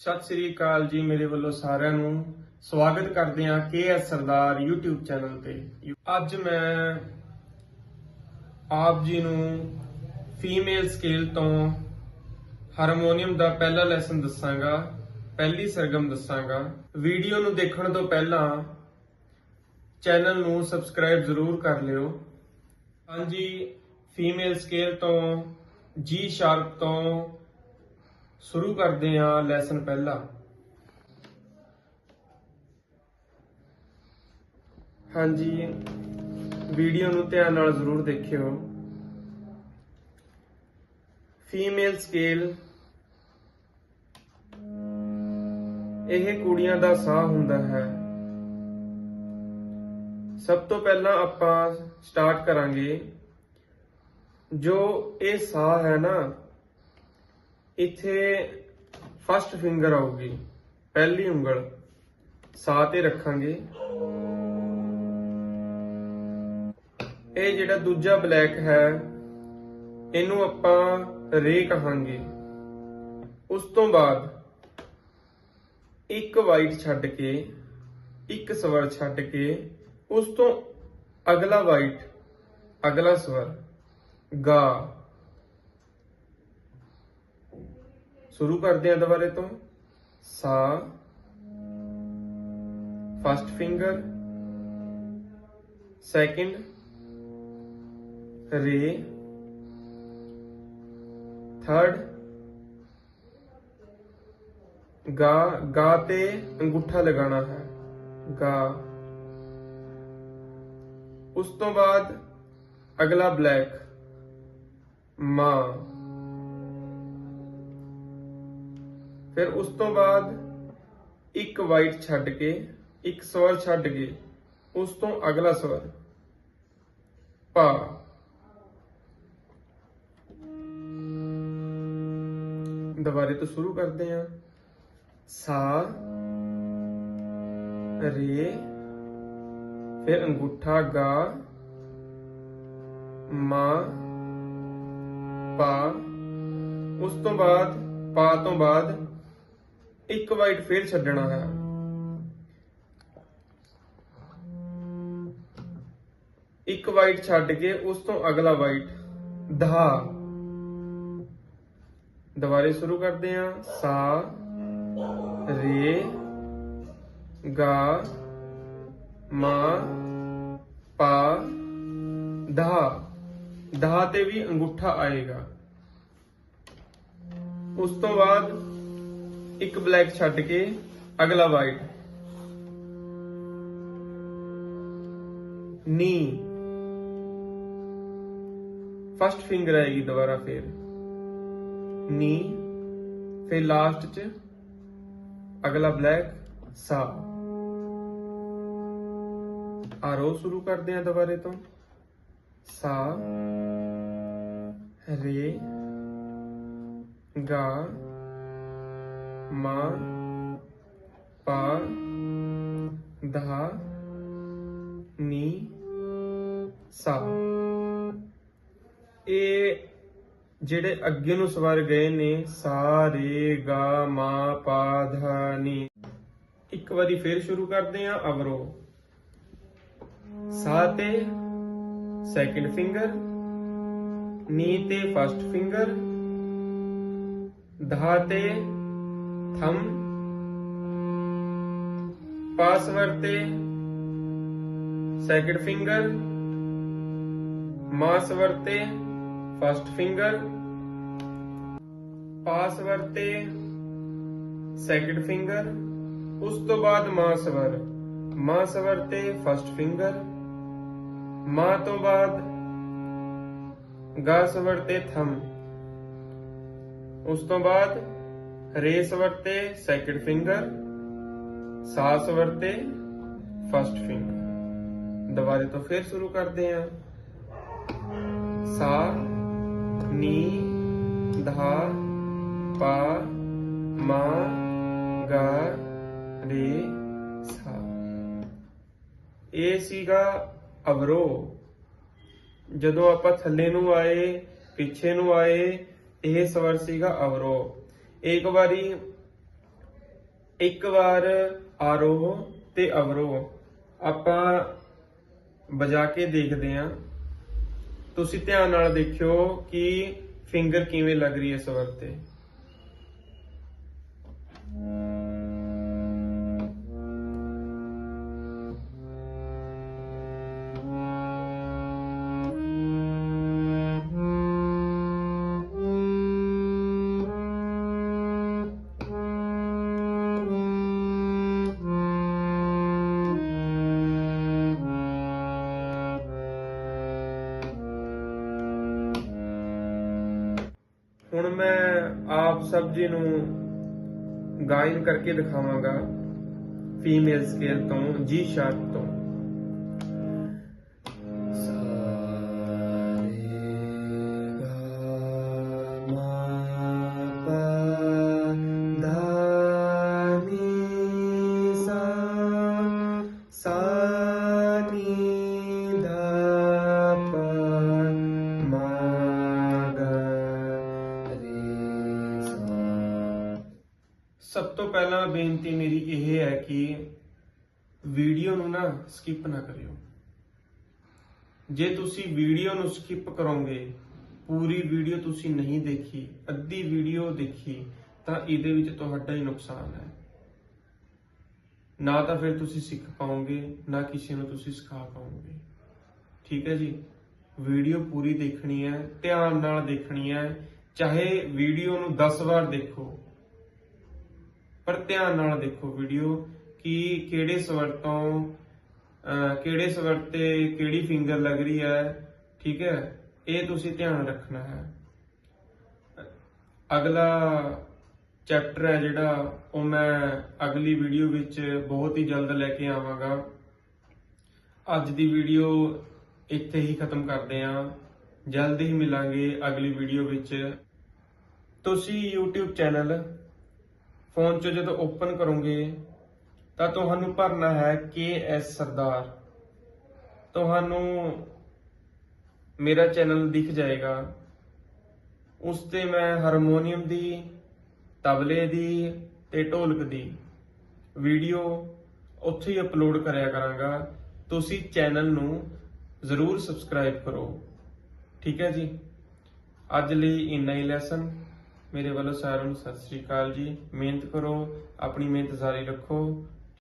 ਸਤਿ ਸ੍ਰੀ ਅਕਾਲ ਜੀ ਮੇਰੇ ਵੱਲੋਂ ਸਾਰਿਆਂ ਨੂੰ। ਸਵਾਗਤ ਕਰਦੇ ਹਾਂ ਕੇਐਸ ਸਰਦਾਰ YouTube ਚੈਨਲ ਤੇ। ਅੱਜ ਮੈਂ ਆਪ ਜੀ ਨੂੰ ਫੀਮੇਲ ਸਕੇਲ ਤੋਂ ਹਾਰਮੋਨੀਅਮ ਦਾ ਪਹਿਲਾ ਲੈਸਨ ਦੱਸਾਂਗਾ, ਪਹਿਲੀ ਸਰਗਮ ਦੱਸਾਂਗਾ। ਵੀਡੀਓ ਨੂੰ ਦੇਖਣ ਤੋਂ ਪਹਿਲਾਂ ਚੈਨਲ ਨੂੰ ਸਬਸਕ੍ਰਾਈਬ ਜ਼ਰੂਰ ਕਰ ਲਿਓ। ਹਾਂਜੀ ਫੀਮੇਲ ਸਕੇਲ ਤੋਂ ਜੀ ਸ਼ਾਰਪ ਤੋਂ ਸ਼ੁਰੂ ਕਰਦੇ ਹਾਂ ਲੈਸਨ ਪਹਿਲਾ। ਹਾਂਜੀ ਵੀਡੀਓ ਨੂੰ ਧਿਆਨ ਨਾਲ ਜ਼ਰੂਰ ਦੇਖਿਓ। ਫੀਮੇਲ ਸਕੇਲ ਇਹ ਕੁੜੀਆਂ ਦਾ ਸਾਹ ਹੁੰਦਾ ਹੈ। ਸਭ ਤੋਂ ਪਹਿਲਾਂ ਆਪਾਂ ਸਟਾਰਟ ਕਰਾਂਗੇ। ਜੋ ਇਹ ਸਾਹ ਹੈ ਨਾ ਇੱਥੇ ਫਸਟ ਫਿੰਗਰ ਆਊਗੀ, ਪਹਿਲੀ ਉਂਗਲ ਸਾਹ ਤੇ ਰੱਖਾਂਗੇ। ਇਹ ਜਿਹੜਾ ਦੂਜਾ ਬਲੈਕ ਹੈ, ਇਹਨੂੰ ਆਪਾਂ ਰੇ ਕਹਾਂਗੇ। ਉਸ ਤੋਂ ਬਾਅਦ ਇੱਕ ਵਾਈਟ ਛੱਡ ਕੇ, ਇੱਕ ਸਵਰ ਛੱਡ ਕੇ, ਉਸ ਤੋਂ ਅਗਲਾ ਵਾਈਟ ਅਗਲਾ ਸਵਰ ਗਾ। ਸ਼ੁਰੂ ਕਰਦੇ ਹਾਂ ਦੁਬਾਰੇ ਤੋਂ ਸਾ ਫਸਟ ਫਿੰਗਰ ਸੈਕਿੰਡ ਰੇ ਥਰਡ ਗਾ ਗਾ ਤੇ ਅੰਗੂਠਾ ਲਗਾਉਣਾ ਹੈ ਗਾ ਉਸ ਤੋਂ ਬਾਅਦ ਅਗਲਾ ਬਲੈਕ ਮਾਂ ਫਿਰ ਉਸ ਤੋਂ ਬਾਅਦ ਇੱਕ ਵਾਈਟ ਛੱਡ ਕੇ ਇੱਕ ਸਵਰ ਛੱਡ ਕੇ ਉਸ ਤੋਂ ਅਗਲਾ ਸਵਰ ਪਾ ਦੁਬਾਰੇ ਤੋਂ ਸ਼ੁਰੂ ਕਰਦੇ ਹਾਂ ਸਾ ਰੇ ਫਿਰ ਅੰਗੂਠਾ ਗਾ ਮਾ ਪਾ ਉਸ ਤੋਂ ਬਾਅਦ ਪਾ ਤੋਂ ਬਾਅਦ ਇੱਕ ਵਾਈਟ ਫੇਰ ਛੱਡਣਾ ਹੈ। ਇੱਕ ਵਾਈਟ ਛੱਡ ਕੇ ਉਸ ਤੋਂ ਅਗਲਾ ਵਾਈਟ। ਧਾ ਦੁਬਾਰੇ ਸ਼ੁਰੂ ਕਰਦੇ ਹਾਂ। ਸਾ, ਰੇ, ਗਾ, ਮਾ, ਪਾ ਧਾ ਧਾ ਤੇ ਵੀ ਅੰਗੂਠਾ ਆਏਗਾ। ਉਸ ਤੋਂ ਬਾਅਦ ਇੱਕ ਬਲੈਕ ਛੱਡ ਕੇ ਅਗਲਾ ਵਾਈਟ। ਨੀ। ਫਸਟ ਫਿੰਗਰ ਆਏਗੀ ਦੁਬਾਰਾ ਫੇਰ। ਨੀ। ਫਿਰ ਲਾਸਟ ਚ ਅਗਲਾ ਬਲੈਕ ਸਾ। ਆਰੋ ਸ਼ੁਰੂ ਕਰਦੇ ਆ ਦੁਬਾਰੇ ਤੋਂ। ਸਾ। ਰੇ। ਗਾ। ਮਾ, ਪਾ, ਧਾ, ਨੀ, ਸਾ। ਇਹ ਜਿਹੜੇ ਅੱਗੇ ਨੂੰ ਸਵਰ ਗਏ ਨੇ ਸਾ ਰੇ ਗਾ, ਮਾ, ਪਾ, ਧਾ, ਨੀ। ਇੱਕ ਵਾਰੀ ਫੇਰ ਸ਼ੁਰੂ ਕਰਦੇ ਹਾਂ ਅਵਰੋ। ਸਾ ਤੇ ਸੈਕਿੰਡ ਫਿੰਗਰ ਨੀ ਤੇ ਫਸਟ ਫਿੰਗਰ ਧਾ ਤੇ ਥੰਮ ਪਾਸਵਰਡ ਤੇ ਸੈਕਿੰਡ ਫਿੰਗਰ ਮਾਸਵਰ ਤੇ ਫਸਟ ਫਿੰਗਰ ਪਾਸਵਰ ਤੇ ਸੈਕਿੰਡ ਫਿੰਗਰ ਉਸ ਤੋਂ ਬਾਅਦ ਮਾਸਵਰ ਮਾਸਵਰ ਤੇ ਫਸਟ ਫਿੰਗਰ ਮਾ ਤੋਂ ਬਾਅਦ ਗਾ ਸਵਰ ਤੇ ਥੰਮ ਉਸ ਤੋਂ ਬਾਅਦ ਰੇ ਸਵਰ ਤੇ ਸੈਕਿੰਡ ਫਿੰਗਰ ਸਾ ਸਵਰ ਫਸਟ ਫਿੰਗਰ ਦੁਬਾਰੇ ਤੋਂ ਫਿਰ ਸ਼ੁਰੂ ਕਰਦੇ ਹਾਂ। ਸਾ, ਨੀ, ਧਾ, ਪਾ, ਮਾ, ਗਾ, ਰੇ, ਸਾ। ਇਹ ਸੀਗਾ ਅਵਰੋ ਜਦੋਂ ਆਪਾਂ ਥੱਲੇ ਨੂੰ ਆਏ, ਪਿੱਛੇ ਨੂੰ ਆਏ, ਇਹ ਸਵਰ ਸੀਗਾ ਅਵਰੋ ਇੱਕ ਵਾਰੀ, ਇੱਕ ਵਾਰ ਆਰੋਹ ਤੇ ਅਵਰੋਹ ਆਪਾਂ ਵਜਾ ਕੇ ਦੇਖਦੇ ਹਾਂ। ਤੁਸੀਂ ਧਿਆਨ ਨਾਲ ਦੇਖਿਓ ਕਿ ਫਿੰਗਰ ਕਿਵੇਂ ਲੱਗ ਰਹੀ ਹੈ ਸਵਰ ਤੇ। ਹੁਣ ਮੈਂ ਆਪ ਸਭ ਜੀ ਨੂੰ ਗਾਇਨ ਕਰਕੇ ਦਿਖਾਵਾਂਗਾ ਫੀਮੇਲ ਸਕੇਲ ਤੋਂ, ਜੀ ਸ਼ਾਰਪ ਤੋਂ। ਸਭ ਤੋਂ ਪਹਿਲਾਂ ਬੇਨਤੀ ਮੇਰੀ ਇਹ ਹੈ ਕਿ ਵੀਡੀਓ ਨੂੰ ਨਾ ਸਕਿਪ ਨਾ ਕਰਿਓ। ਜੇ ਤੁਸੀਂ ਵੀਡੀਓ ਨੂੰ ਸਕਿਪ ਕਰੋਗੇ, ਪੂਰੀ ਵੀਡੀਓ ਤੁਸੀਂ ਨਹੀਂ ਦੇਖੀ, ਅੱਧੀ ਵੀਡੀਓ ਦੇਖੀ, ਤਾਂ ਇਹਦੇ ਵਿੱਚ ਤੁਹਾਡਾ ਹੀ ਨੁਕਸਾਨ ਹੈ। ਨਾ ਤਾਂ ਫਿਰ ਤੁਸੀਂ ਸਿੱਖ ਪਾਓਗੇ, ਨਾ ਕਿਸੇ ਨੂੰ ਤੁਸੀਂ ਸਿਖਾ ਪਾਓਗੇ। ਠੀਕ ਹੈ ਜੀ? ਵੀਡੀਓ ਪੂਰੀ ਦੇਖਣੀ ਹੈ, ਧਿਆਨ ਨਾਲ ਦੇਖਣੀ ਹੈ। ਚਾਹੇ ਵੀਡੀਓ ਨੂੰ 10 ਵਾਰ ਦੇਖੋ ਪਰ ਧਿਆਨ ਨਾਲ ਦੇਖੋ ਵੀਡੀਓ ਕਿ ਕਿਹੜੇ ਸਵਰ ਤੋਂ ਕਿਹੜੇ ਸਵਰ ਤੇ ਕਿਹੜੀ ਫਿੰਗਰ ਲੱਗ ਰਹੀ ਹੈ, ਠੀਕ ਹੈ? ਇਹ ਤੁਸੀਂ ਧਿਆਨ ਰੱਖਣਾ ਹੈ। ਅਗਲਾ ਚੈਪਟਰ ਹੈ ਜਿਹੜਾ, ਉਹ ਮੈਂ ਅਗਲੀ ਵੀਡੀਓ ਵਿੱਚ ਬਹੁਤ ਹੀ ਜਲਦ ਲੈ ਕੇ ਆਵਾਂਗਾ। ਅੱਜ ਦੀ ਵੀਡੀਓ ਇੱਥੇ ਹੀ ਖਤਮ ਕਰਦੇ ਹਾਂ। ਜਲਦ ਹੀ ਮਿਲਾਂਗੇ ਅਗਲੀ ਵੀਡੀਓ ਵਿੱਚ। ਤੁਸੀਂ YouTube ਚੈਨਲ ਫੋਨ 'ਚੋਂ ਜਦੋਂ ਓਪਨ ਕਰੋਗੇ, ਤਾਂ ਤੁਹਾਨੂੰ ਭਰਨਾ ਹੈ ਕੇ ਐਸ ਸਰਦਾਰ। ਤੁਹਾਨੂੰ ਮੇਰਾ ਚੈਨਲ ਦਿਖ ਜਾਏਗਾ। ਉਸ ਤੇ ਮੈਂ ਹਾਰਮੋਨੀਅਮ ਦੀ, ਤਬਲੇ ਦੀ ਤੇ ਢੋਲਕ ਦੀ ਵੀਡੀਓ ਉੱਥੇ ਹੀ ਅਪਲੋਡ ਕਰਿਆ ਕਰਾਂਗਾ। ਤੁਸੀਂ ਚੈਨਲ ਨੂੰ ਜ਼ਰੂਰ ਸਬਸਕ੍ਰਾਈਬ ਕਰੋ। ਠੀਕ ਹੈ ਜੀ? ਅੱਜ ਲਈ ਇੰਨਾ ਹੀ ਲੈਸਨ ਮੇਰੇ ਵੱਲੋਂ ਸਾਰਿਆਂ ਨੂੰ ਸਤਿ ਸ੍ਰੀ ਅਕਾਲ ਜੀ। ਮਿਹਨਤ ਕਰੋ ਆਪਣੀ ਮਿਹਨਤ ਜਾਰੀ ਰੱਖੋ।